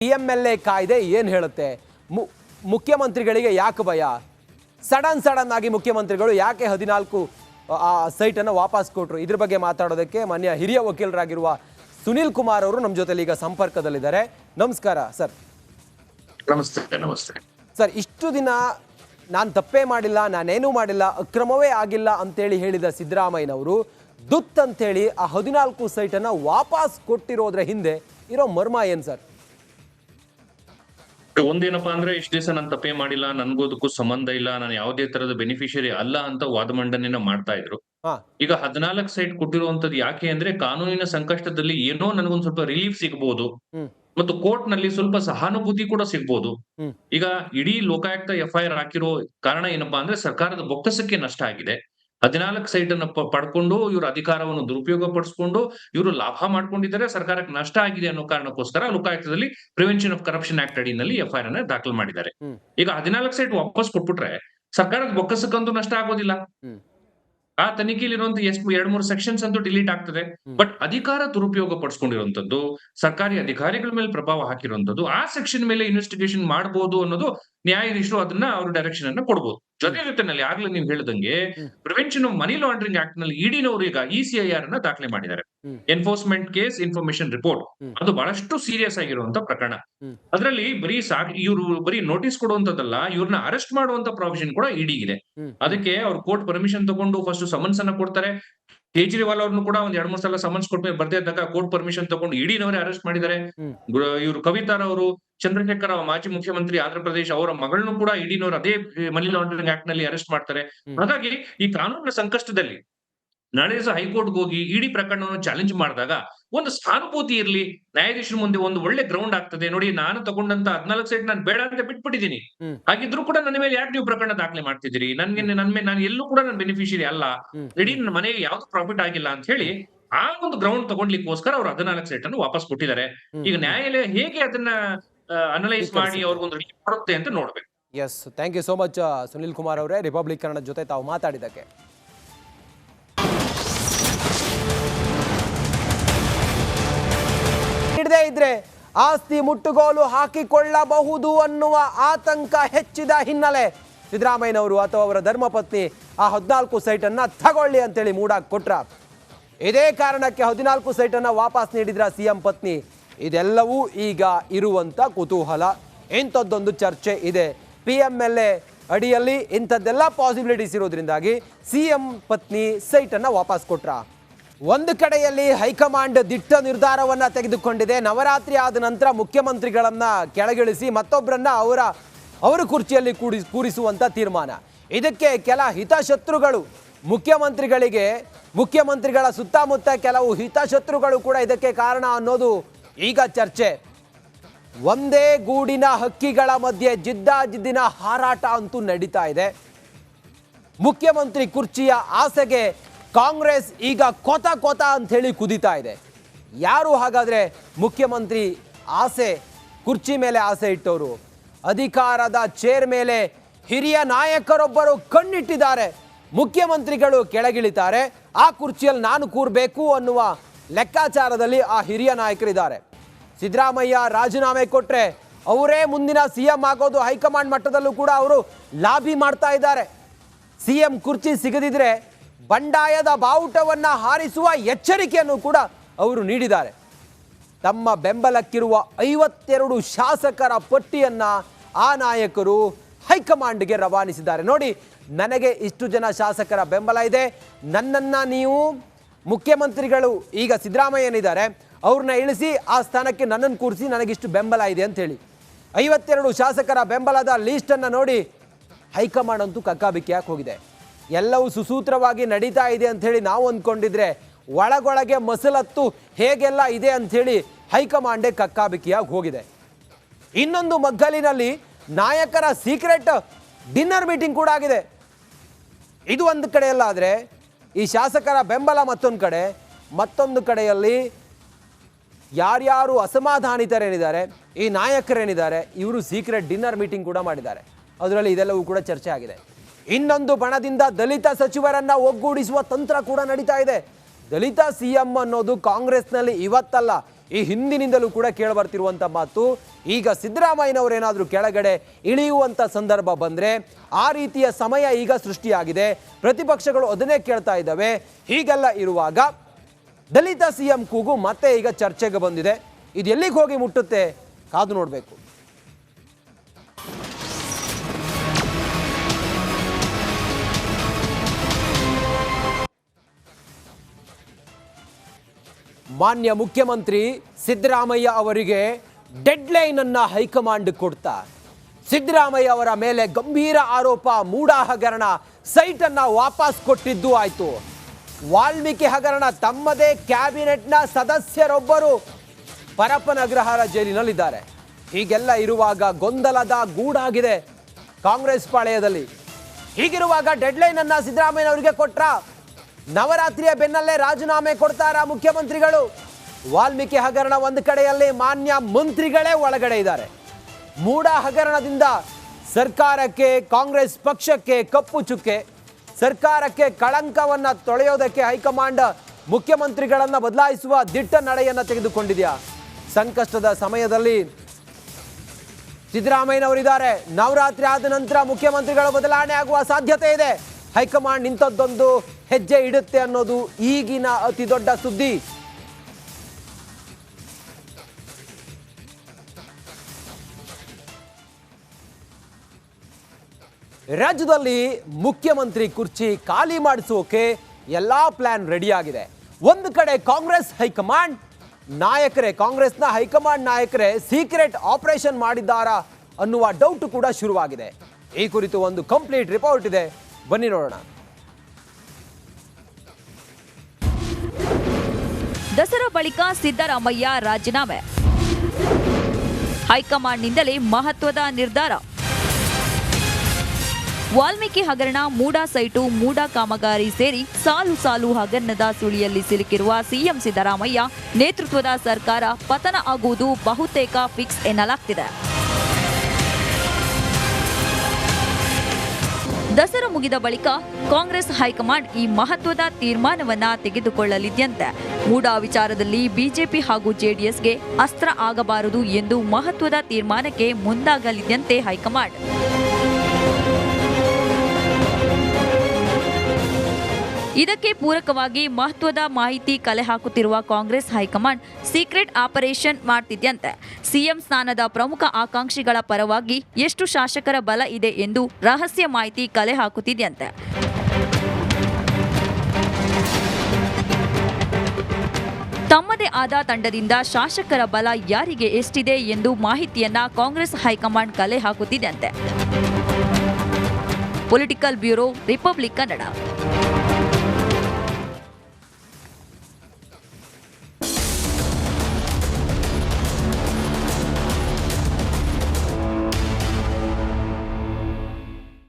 P M L A ಕಾಯ್ದೆ ಏನು ಹೇಳುತ್ತೆ? ಮು- ಮುಖ್ಯಮಂತ್ರಿಗಳಿಗೆ ಯಾಕೆ ಭಯ? ಸಡನ್ ಸಡನ್ ಆಗಿ ಮುಖ್ಯಮಂತ್ರಿಗಳು ಯಾಕೆ ಹದಿನಾಲ್ಕು ಆ ಸೈಟನ್ನು ವಾಪಸ್ ಕೊಟ್ಟರು ಇದ್ರ ಬಗ್ಗೆ ಮಾತಾಡೋದಕ್ಕೆ ಮಾನ್ಯ ಹಿರಿಯ ವಕೀಲರಾಗಿರುವ ಸುನಿಲ್ ಕುಮಾರ್ ಅವರು ನಮ್ಮ ಜೊತೆಲಿ ಈಗ ಸಂಪರ್ಕದಲ್ಲಿದ್ದಾರೆ. ನಮಸ್ಕಾರ ಸರ್. ನಮಸ್ತೆ ನಮಸ್ತೆ. ಸರ್ ಇಷ್ಟು ದಿನ ನಾನು ತಪ್ಪೇ ಮಾಡಿಲ್ಲ ನಾನೇನೂ ಮಾಡಿಲ್ಲ ಅಕ್ರಮವೇ ಆಗಿಲ್ಲ ಅಂತೇಳಿ ಹೇಳಿದ ಸಿದ್ದರಾಮಯ್ಯನವರು ದುತ್ ಅಂತೇಳಿ ಆ ಹದಿನಾಲ್ಕು ಸೈಟನ್ನು ವಾಪಸ್ ಕೊಟ್ಟಿರೋದ್ರ ಹಿಂದೆ ಇರೋ ಮರ್ಮ ಏನು ಸರ್? ಒಂದೇನಪ್ಪಾ ಅಂದ್ರೆ ಇಷ್ಟು ದಿವಸ ನಾನು ತಪ್ಪೇ ಮಾಡಿಲ್ಲ ನನ್ಗೂ ಅದಕ್ಕೂ ಸಂಬಂಧ ಇಲ್ಲ ನಾನು ಯಾವುದೇ ತರದ ಬೆನಿಫಿಷಿಯರಿ ಅಲ್ಲ ಅಂತ ವಾದ ಮಂಡನೆಯನ್ನ ಮಾಡ್ತಾ ಇದ್ರು. ಈಗ ಹದಿನಾಲ್ಕು ಸೈಟ್ ಕೊಟ್ಟಿರುವಂತದ್ದು ಯಾಕೆ ಅಂದ್ರೆ ಕಾನೂನಿನ ಸಂಕಷ್ಟದಲ್ಲಿ ಏನೋ ನನಗೊಂದ್ ಸ್ವಲ್ಪ ರಿಲೀಫ್ ಸಿಗ್ಬಹುದು. ಮತ್ತು ಕೋರ್ಟ್ನಲ್ಲಿ ಸ್ವಲ್ಪ ಸಹಾನುಭೂತಿ ಕೂಡ ಸಿಗ್ಬಹುದು ಈಗ ಇಡೀ ಲೋಕಾಯುಕ್ತ ಎಫ್ ಐ ಆರ್ ಹಾಕಿರೋ ಕಾರಣ ಏನಪ್ಪಾ ಅಂದ್ರೆ ಸರ್ಕಾರದ ಬೊಕ್ಕಸಕ್ಕೆ ನಷ್ಟ ಆಗಿದೆ. ಹದಿನಾಲ್ಕು ಸೈಟ್ ಅನ್ನು ಪಡ್ಕೊಂಡು ಇವ್ರ ಅಧಿಕಾರವನ್ನು ದುರುಪಯೋಗ ಪಡಿಸ್ಕೊಂಡು ಇವರು ಲಾಭ ಮಾಡ್ಕೊಂಡಿದ್ದಾರೆ ಸರ್ಕಾರಕ್ಕೆ ನಷ್ಟ ಆಗಿದೆ ಅನ್ನೋ ಕಾರಣಕ್ಕೋಸ್ಕರ ಲೋಕಾಯುಕ್ತದಲ್ಲಿ ಪ್ರಿವೆನ್ಷನ್ ಆಫ್ ಕರಪ್ಷನ್ ಆಕ್ಟ್ ಅಡಿನಲ್ಲಿ ಎಫ್ ಐ ಆರ್ ಅನ್ನ ದಾಖಲು ಮಾಡಿದ್ದಾರೆ. ಈಗ ಹದಿನಾಲ್ಕು ಸೈಟ್ ವಾಪಸ್ ಕೊಟ್ಬಿಟ್ರೆ ಸರ್ಕಾರದ ಬೊಕ್ಕಸಕ್ಕಂತೂ ನಷ್ಟ ಆಗೋದಿಲ್ಲ. ಆ ತನಿಖೆಯಲ್ಲಿ ಇರುವಂತ ಎಷ್ಟು ಎರಡ್ ಮೂರು ಸೆಕ್ಷನ್ಸ್ ಅಂತೂ ಡಿಲೀಟ್ ಆಗ್ತದೆ. ಬಟ್ ಅಧಿಕಾರ ದುರುಪಯೋಗ ಪಡಿಸ್ಕೊಂಡಿರುವಂತದ್ದು ಸರ್ಕಾರಿ ಅಧಿಕಾರಿಗಳ ಮೇಲೆ ಪ್ರಭಾವ ಹಾಕಿರುವಂತದ್ದು ಆ ಸೆಕ್ಷನ್ ಮೇಲೆ ಇನ್ವೆಸ್ಟಿಗೇಷನ್ ಮಾಡಬಹುದು ಅನ್ನೋದು ನ್ಯಾಯಾಧೀಶರು ಅದನ್ನ ಅವ್ರ ಡೈರೆಕ್ಷನ್ ಅನ್ನ ಕೊಡಬಹುದು ಜೊತೆ ಜೊತೆನಲ್ಲಿ ಆಗ್ಲೇ ನೀವು ಹೇಳಿದಂಗೆ. ಪ್ರಿವೆನ್ಷನ್ ಆಫ್ ಮನಿ ಲಾಂಡ್ರಿಂಗ್ ಆಕ್ಟ್ನಲ್ಲಿ ಇಡಿನವರು ಈಗ ಇ ಸಿ ಐ ಆರ್ ಅನ್ನ ದಾಖಲೆ ಮಾಡಿದ್ದಾರೆ. ಎನ್ಫೋರ್ಸ್ಮೆಂಟ್ ಕೇಸ್ ಇನ್ಫಾರ್ಮೇಶನ್ ರಿಪೋರ್ಟ್ ಅದು ಬಹಳಷ್ಟು ಸೀರಿಯಸ್ ಆಗಿರುವಂತ ಪ್ರಕರಣ. ಅದರಲ್ಲಿ ಬರೀ ಸಾಕ್ ಇವರು ಬರೀ ನೋಟಿಸ್ ಕೊಡುವಂತದ್ದಲ್ಲ ಇವ್ರನ್ನ ಅರೆಸ್ಟ್ ಮಾಡುವಂತ ಪ್ರಾವಿಷನ್ ಕೂಡ ಇಡಿ ಇದೆ ಅದಕ್ಕೆ ಅವ್ರು ಕೋರ್ಟ್ ಪರ್ಮಿಷನ್ ತಗೊಂಡು ಫಸ್ಟ್ ಸಮನ್ಸ್ ಅನ್ನ ಕೊಡ್ತಾರೆ. ಕೇಜ್ರಿವಾಲ್ ಅವ್ರನ್ನು ಕೂಡ ಒಂದ್ ಎರಡ್ ಮೂರ್ ಸಲ ಸಮನ್ಸ್ ಕೊಟ್ಟ ಬರ್ದೇ ಇದ್ದಾಗ ಕೋರ್ಟ್ ಪರ್ಮಿಷನ್ ತಗೊಂಡು ಇಡಿನವರೇ ಅರೆಸ್ಟ್ ಮಾಡಿದ್ದಾರೆ. ಇವರು ಕವಿತಾರ ಅವರು ಚಂದ್ರಶೇಖರ್ ಮಾಜಿ ಮುಖ್ಯಮಂತ್ರಿ ಆಂಧ್ರ ಪ್ರದೇಶ ಅವರ ಮಗಳನ್ನು ಕೂಡ ಇಡಿನವರು ಅದೇ ಮನಿ ಲಾಂಡ್ರಿಂಗ್ ಆಕ್ಟ್ನಲ್ಲಿ ಅರೆಸ್ಟ್ ಮಾಡ್ತಾರೆ. ಹಾಗಾಗಿ ಈ ಕಾನೂನಿನ ಸಂಕಷ್ಟದಲ್ಲಿ ನಾಳೆ ದಿವಸ ಹೈಕೋರ್ಟ್ ಹೋಗಿ ಇಡಿ ಪ್ರಕರಣವನ್ನು ಚಾಲೆಂಜ್ ಮಾಡಿದಾಗ ಒಂದು ಸಹಾನುಭೂತಿ ಇರಲಿ ನ್ಯಾಯಾಧೀಶರ ಮುಂದೆ ಒಂದು ಒಳ್ಳೆ ಗ್ರೌಂಡ್ ಆಗ್ತದೆ. ನೋಡಿ ನಾನು ತಗೊಂಡಂತ ಹದಿನಾಲ್ಕು ಸೈಟ್ ನಾನು ಬೇಡ ಅಂತ ಬಿಟ್ಬಿಟ್ಟಿದ್ದೀನಿ. ಹಾಗಿದ್ರು ಕೂಡ ನನ್ನ ಮೇಲೆ ಯಾಕೆ ನೀವು ಪ್ರಕರಣ ದಾಖಲೆ ಮಾಡ್ತಿದ್ದೀರಿ. ನನ್ಗೆ ನನ್ನ ಮೇಲೆ ನಾನು ಎಲ್ಲೂ ಕೂಡ ನಾನು ಬೆನಿಫಿಷಿಯರಿ ಅಲ್ಲ. ಇಡೀ ನನ್ನ ಮನೆಗೆ ಯಾವ್ದು ಪ್ರಾಫಿಟ್ ಆಗಿಲ್ಲ ಅಂತ ಹೇಳಿ ಆ ಒಂದು ಗ್ರೌಂಡ್ ತಗೊಂಡ್ಲಿಕ್ಕೋಸ್ಕರ ಅವ್ರು ಹದಿನಾಲ್ಕು ಸೈಟ್ ಅನ್ನು ವಾಪಸ್ ಕೊಟ್ಟಿದ್ದಾರೆ. ಈಗ ನ್ಯಾಯಾಲಯ ಹೇಗೆ ಅದನ್ನ ಅನಲೈಸ್ ಮಾಡಿ. ಅವ್ರಿಗೊಂದು ಕೊಡುತ್ತೆ ಅಂತ ನೋಡ್ಬೇಕು. Yes thank you so much Sunil Kumar ಅವರೇ. ರಿಪಬ್ಲಿಕ್ ಕನ್ನಡ ಜೊತೆ ತಾವು ಮಾತಾಡಿದಕ್ಕೆ ಹಿಡದೇ ಇದ್ರೆ ಆಸ್ತಿ ಮುಟ್ಟುಗೋಲು ಹಾಕಿಕೊಳ್ಳಬಹುದು ಅನ್ನುವ ಆತಂಕ ಹೆಚ್ಚಿದ ಹಿನ್ನೆಲೆ ಸಿದ್ದರಾಮಯ್ಯನವರು ಅಥವಾ ಅವರ ಧರ್ಮಪತ್ನಿ ಆ ಹದಿನಾಲ್ಕು ಸೈಟನ್ನು ತಗೊಳ್ಳಿ ಅಂತೇಳಿ ಮೂಡಾಕ್ ಕೊಟ್ರ. ಇದೇ ಕಾರಣಕ್ಕೆ ಹದಿನಾಲ್ಕು ಸೈಟನ್ನು ವಾಪಸ್ ನೀಡಿದ್ರ ಸಿಎಂ ಪತ್ನಿ ಇದೆಲ್ಲವೂ ಈಗ ಇರುವಂಥ ಕುತೂಹಲ. ಇಂಥದ್ದೊಂದು ಚರ್ಚೆ ಇದೆ. ಪಿ ಎಂ ಎಲ್ ಎ ಅಡಿಯಲ್ಲಿ ಇಂಥದ್ದೆಲ್ಲ ಪಾಸಿಬಿಲಿಟೀಸ್ ಇರೋದ್ರಿಂದಾಗಿ ಸಿ ಎಂ ಪತ್ನಿ ಸೈಟನ್ನು ವಾಪಸ್ ಕೊಟ್ರ. ಒಂದು ಕಡೆಯಲ್ಲಿ ಹೈಕಮಾಂಡ್ ದಿಟ್ಟ ನಿರ್ಧಾರವನ್ನ ತೆಗೆದುಕೊಂಡಿದೆ. ನವರಾತ್ರಿ ಆದ ನಂತರ ಮುಖ್ಯಮಂತ್ರಿಗಳನ್ನ ಕೆಳಗಿಳಿಸಿ ಮತ್ತೊಬ್ಬರನ್ನ ಅವರ ಅವರ ಕುರ್ಚಿಯಲ್ಲಿ ಕೂಡಿ, ಕೂರಿಸುವಂತ ತೀರ್ಮಾನ. ಇದಕ್ಕೆ ಕೆಲ ಹಿತಶತ್ರುಗಳು, ಮುಖ್ಯಮಂತ್ರಿಗಳಿಗೆ, ಮುಖ್ಯಮಂತ್ರಿಗಳ ಸುತ್ತಮುತ್ತ ಕೆಲವು ಹಿತಶತ್ರುಗಳು ಕೂಡ ಇದಕ್ಕೆ ಕಾರಣ ಅನ್ನೋದು ಈಗ ಚರ್ಚೆ. ಒಂದೇ ಗೂಡಿನ ಹಕ್ಕಿಗಳ ಮಧ್ಯೆ ಜಿದ್ದಾಜಿದ್ದಿನ ಹಾರಾಟ ಅಂತೂ ನಡೀತಾ ಇದೆ. ಮುಖ್ಯಮಂತ್ರಿ ಕುರ್ಚಿಯ ಆಸೆಗೆ ಕಾಂಗ್ರೆಸ್ ಈಗ ಕೊತ ಕೊತ ಅಂತ ಹೇಳಿ ಕುದಿತಾ ಇದೆ. ಯಾರು ಹಾಗಾದ್ರೆ ಮುಖ್ಯಮಂತ್ರಿ ಆಸೆ, ಕುರ್ಚಿ ಮೇಲೆ ಆಸೆ ಇಟ್ಟವರು? ಅಧಿಕಾರದ ಚೇರ್ ಮೇಲೆ ಹಿರಿಯ ನಾಯಕರೊಬ್ಬರು ಕಣ್ಣಿಟ್ಟಿದ್ದಾರೆ. ಮುಖ್ಯಮಂತ್ರಿಗಳು ಕೆಳಗಿಳಿತಾರೆ. ಆ ಕುರ್ಚಿಯಲ್ಲಿ ನಾನು ಕೂರಬೇಕು ಅನ್ನುವ ಲೆಕ್ಕಾಚಾರದಲ್ಲಿ ಆ ಹಿರಿಯ ನಾಯಕರಿದ್ದಾರೆ. ಸಿದ್ದರಾಮಯ್ಯ ರಾಜೀನಾಮೆ ಕೊಟ್ಟರೆ ಅವರೇ ಮುಂದಿನ ಸಿ ಎಂ ಆಗೋದು ಹೈಕಮಾಂಡ್ ಮಟ್ಟದಲ್ಲೂ ಕೂಡ ಅವರು ಲಾಬಿ ಮಾಡ್ತಾ ಇದ್ದಾರೆ. ಸಿ ಎಂ ಕುರ್ಚಿ ಸಿಗದಿದ್ರೆ ಬಂಡಾಯದ ಬಾವುಟವನ್ನು ಹಾರಿಸುವ ಎಚ್ಚರಿಕೆಯನ್ನು ಕೂಡ ಅವರು ನೀಡಿದ್ದಾರೆ. ತಮ್ಮ ಬೆಂಬಲಕ್ಕಿರುವ ಐವತ್ತೆರಡು ಶಾಸಕರ ಪಟ್ಟಿಯನ್ನ ಆ ನಾಯಕರು ಹೈಕಮಾಂಡ್ಗೆ ರವಾನಿಸಿದ್ದಾರೆ. ನೋಡಿ, ನನಗೆ ಇಷ್ಟು ಜನ ಶಾಸಕರ ಬೆಂಬಲ ಇದೆ. ನನ್ನನ್ನು ನೀವು ಮುಖ್ಯಮಂತ್ರಿಗಳು, ಈಗ ಸಿದ್ದರಾಮಯ್ಯನಿದ್ದಾರೆ. ಅವ್ರನ್ನ ಇಳಿಸಿ ಆ ಸ್ಥಾನಕ್ಕೆ ನನ್ನನ್ನು ಕೂರಿಸಿ ನನಗಿಷ್ಟು ಬೆಂಬಲ ಇದೆ ಅಂತ ಹೇಳಿ. ಐವತ್ತೆರಡು ಶಾಸಕರ ಬೆಂಬಲದ ಲೀಸ್ಟನ್ನು ನೋಡಿ ಹೈಕಮಾಂಡ್ ಅಂತೂ ಕಕ್ಕಾಬಿಕ್ಕಿಯಾಗಿ ಹೋಗಿದೆ? ಎಲ್ಲವೂ ಸುಸೂತ್ರವಾಗಿ ನಡೀತಾ ಇದೆ ಅಂಥೇಳಿ ನಾವು ಅಂದ್ಕೊಂಡಿದ್ರೆ ಒಳಗೊಳಗೆ ಮಸಲತ್ತು ಹೇಗೆಲ್ಲ ಇದೆ ಅಂಥೇಳಿ ಹೈಕಮಾಂಡೇ ಕಕ್ಕಾಬಿಕ್ಕಿಯಾಗಿ ಹೋಗಿದೆ? ಇನ್ನೊಂದು ಮಗ್ಗಲಿನಲ್ಲಿ ನಾಯಕರ ಸೀಕ್ರೆಟ್ ಡಿನ್ನರ್ ಮೀಟಿಂಗ್ ಕೂಡ ಆಗಿದೆ. ಇದು ಒಂದು ಕಡೆಯಲ್ಲಾದರೆ ಈ ಶಾಸಕರ ಬೆಂಬಲ ಮತ್ತೊಂದು ಕಡೆ, ಮತ್ತೊಂದು ಕಡೆಯಲ್ಲಿ ಯಾರ್ಯಾರು ಅಸಮಾಧಾನಿತರೇನಿದ್ದಾರೆ, ಈ ನಾಯಕರೇನಿದ್ದಾರೆ, ಇವರು ಸೀಕ್ರೆಟ್ ಡಿನ್ನರ್ ಮೀಟಿಂಗ್ ಕೂಡ ಮಾಡಿದ್ದಾರೆ. ಅದರಲ್ಲಿ ಇದೆಲ್ಲವೂ ಕೂಡ ಚರ್ಚೆ ಆಗಿದೆ. ಇನ್ನೊಂದು ಬಣದಿಂದ ದಲಿತ ಸಚಿವರನ್ನ ಒಗ್ಗೂಡಿಸುವ ತಂತ್ರ ಕೂಡ ನಡೀತಾ ಇದೆ. ದಲಿತ ಸಿ ಎಂ ಅನ್ನೋದು ಕಾಂಗ್ರೆಸ್ನಲ್ಲಿ ಇವತ್ತಲ್ಲ, ಈ ಹಿಂದಿನಿಂದಲೂ ಕೂಡ ಕೇಳಬರ್ತಿರುವಂಥ ಮಾತು. ಈಗ ಸಿದ್ದರಾಮಯ್ಯನವರೇನಾದರೂ ಕೆಳಗಡೆ ಇಳಿಯುವಂಥ ಸಂದರ್ಭ ಬಂದರೆ, ಆ ರೀತಿಯ ಸಮಯ ಈಗ ಸೃಷ್ಟಿಯಾಗಿದೆ. ಪ್ರತಿಪಕ್ಷಗಳು ಅದನ್ನೇ ಕೇಳ್ತಾ ಇದ್ದಾವೆ. ಹೀಗೆಲ್ಲ ಇರುವಾಗ ದಲಿತ ಸಿ ಎಂ ಕೂಗು ಮತ್ತೆ ಈಗ ಚರ್ಚೆಗೆ ಬಂದಿದೆ. ಇದು ಎಲ್ಲಿಗೆ ಹೋಗಿ ಮುಟ್ಟುತ್ತೆ ಕಾದು ನೋಡಬೇಕು. ಮಾನ್ಯ ಮುಖ್ಯಮಂತ್ರಿ ಸಿದ್ದರಾಮಯ್ಯ ಅವರಿಗೆ ಡೆಡ್ಲೈನ್ ಅನ್ನ ಹೈಕಮಾಂಡ್ ಕೊಡ್ತಾ. ಸಿದ್ದರಾಮಯ್ಯ ಅವರ ಮೇಲೆ ಗಂಭೀರ ಆರೋಪ ಮೂಡ ಹಗರಣ ಸೈಟ್ ಅನ್ನ ವಾಪಸ್ ಕೊಟ್ಟಿದ್ದು ಆಯ್ತು. ವಾಲ್ಮೀಕಿ ಹಗರಣ ತಮ್ಮದೇ ಕ್ಯಾಬಿನೆಟ್ನ ಸದಸ್ಯರೊಬ್ಬರು ಪರಪನಗ್ರಹಾರ ಜೈಲಿನಲ್ಲಿದ್ದಾರೆ. ಹೀಗೆಲ್ಲ ಇರುವಾಗ ಗೊಂದಲದ ಗೂಡಾಗಿದೆ ಕಾಂಗ್ರೆಸ್ ಪಾಳೆಯದಲ್ಲಿ. ಹೀಗಿರುವಾಗ ಡೆಡ್ಲೈನ್ ಅನ್ನ ಸಿದ್ದರಾಮಯ್ಯ ಅವರಿಗೆ ಕೊಟ್ರ ನವರಾತ್ರಿಯ ಬೆನ್ನಲ್ಲೇ ರಾಜೀನಾಮೆ ಕೊಡ್ತಾರ ಮುಖ್ಯಮಂತ್ರಿಗಳು? ವಾಲ್ಮೀಕಿ ಹಗರಣ ಒಂದು ಕಡೆಯಲ್ಲಿ ಮಾನ್ಯ ಮಂತ್ರಿಗಳೇ ಒಳಗಡೆ ಇದ್ದಾರೆ. ಮೂಡ ಹಗರಣದಿಂದ ಸರ್ಕಾರಕ್ಕೆ, ಕಾಂಗ್ರೆಸ್ ಪಕ್ಷಕ್ಕೆ ಕಪ್ಪು ಚುಕ್ಕೆ. ಸರ್ಕಾರಕ್ಕೆ ಕಳಂಕವನ್ನ ತೊಳೆಯೋದಕ್ಕೆ ಹೈಕಮಾಂಡ್ ಮುಖ್ಯಮಂತ್ರಿಗಳನ್ನ ಬದಲಾಯಿಸುವ ದಿಟ್ಟ ನಡೆಯನ್ನ ತೆಗೆದುಕೊಂಡಿದೆಯಾ? ಸಂಕಷ್ಟದ ಸಮಯದಲ್ಲಿ ಸಿದ್ದರಾಮಯ್ಯನವರಿದ್ದಾರೆ. ನವರಾತ್ರಿ ಆದ ನಂತರ ಮುಖ್ಯಮಂತ್ರಿಗಳ ಬದಲಾವಣೆ ಆಗುವ ಸಾಧ್ಯತೆ ಇದೆ. ಹೈಕಮಾಂಡ್ ಇಂಥದ್ದೊಂದು ಹೆಜ್ಜೆ ಇಡುತ್ತೆ ಅನ್ನೋದು ಈಗಿನ ಅತಿ ದೊಡ್ಡ ಸುದ್ದಿ. ರಾಜ್ಯದಲ್ಲಿ ಮುಖ್ಯಮಂತ್ರಿ ಕುರ್ಚಿ ಖಾಲಿ ಮಾಡಿಸೋಕೆ ಎಲ್ಲಾ ಪ್ಲಾನ್ ರೆಡಿಯಾಗಿದೆ. ಒಂದು ಕಡೆ ಕಾಂಗ್ರೆಸ್ ಹೈಕಮಾಂಡ್, ನಾಯಕರೇ, ಕಾಂಗ್ರೆಸ್ನ ಹೈಕಮಾಂಡ್ ನಾಯಕರೇ ಸೀಕ್ರೆಟ್ ಆಪರೇಷನ್ ಮಾಡಿದ್ದಾರಾ ಅನ್ನುವ ಡೌಟ್ ಕೂಡ ಶುರುವಾಗಿದೆ. ಈ ಕುರಿತು ಒಂದು ಕಂಪ್ಲೀಟ್ ರಿಪೋರ್ಟ್ ಇದೆ. ಬನ್ನಿ ನೋಡೋಣ. ದಸರಾ ಬಳಿಕ ಸಿದ್ದರಾಮಯ್ಯ ರಾಜೀನಾಮೆ. ಹೈಕಮಾಂಡ್ನಿಂದಲೇ ಮಹತ್ವದ ನಿರ್ಧಾರ. ವಾಲ್ಮೀಕಿ ಹಗರಣ, ಮೂಡಾ ಸೈಟು, ಮೂಡಾ ಕಾಮಗಾರಿ ಸೇರಿ ಸಾಲು ಸಾಲು ಹಗರಣದ ಸುಳಿಯಲ್ಲಿ ಸಿಲುಕಿರುವ ಸಿಎಂ ಸಿದ್ದರಾಮಯ್ಯ ನೇತೃತ್ವದ ಸರ್ಕಾರ ಪತನ ಆಗುವುದು ಬಹುತೇಕ ಫಿಕ್ಸ್ ಎನ್ನಲಾಗ್ತಿದೆ. ದಸರಾ ಮುಗಿದ ಬಳಿಕ ಕಾಂಗ್ರೆಸ್ ಹೈಕಮಾಂಡ್ ಈ ಮಹತ್ವದ ತೀರ್ಮಾನವನ್ನ ತೆಗೆದುಕೊಳ್ಳಲಿದ್ಯಂತೆ. ಮೂಡಾ ವಿಚಾರದಲ್ಲಿ ಬಿಜೆಪಿ ಹಾಗೂ ಜೆಡಿಎಸ್ಗೆ ಅಸ್ತ್ರ ಆಗಬಾರದು ಎಂದು ಮಹತ್ವದ ತೀರ್ಮಾನಕ್ಕೆ ಮುಂದಾಗಲಿದ್ಯಂತೆ ಹೈಕಮಾಂಡ್. ಇದಕ್ಕೆ ಪೂರಕವಾಗಿ ಮಹತ್ವದ ಮಾಹಿತಿ ಕಲೆ ಹಾಕುತ್ತಿರುವ Congress high command secret operation ಮಾಡ್ತಿದ್ಯಂತೆ. CM ಸ್ಥಾನದ ಪ್ರಮುಖ ಆಕಾಂಕ್ಷಿಗಳ ಪರವಾಗಿ ಎಷ್ಟು ಶಾಸಕರ ಬಲ ಇದೆ ಎಂದು ರಹಸ್ಯ ಮಾಹಿತಿ ಕಲೆ ಹಾಕುತ್ತಿದ್ಯಂತೆ. ತಮ್ಮದೇ ಆದ ತಂಡದಿಂದ ಶಾಸಕರ ಬಲ ಯಾರಿಗೆ ಎಷ್ಟಿದೆ ಎಂದು ಮಾಹಿತಿಯನ್ನ ಕಾಂಗ್ರೆಸ್ ಹೈಕಮಾಂಡ್ ಕಲೆ ಹಾಕುತ್ತಿದ್ಯಂತೆ. Political bureau, Republic Kannada.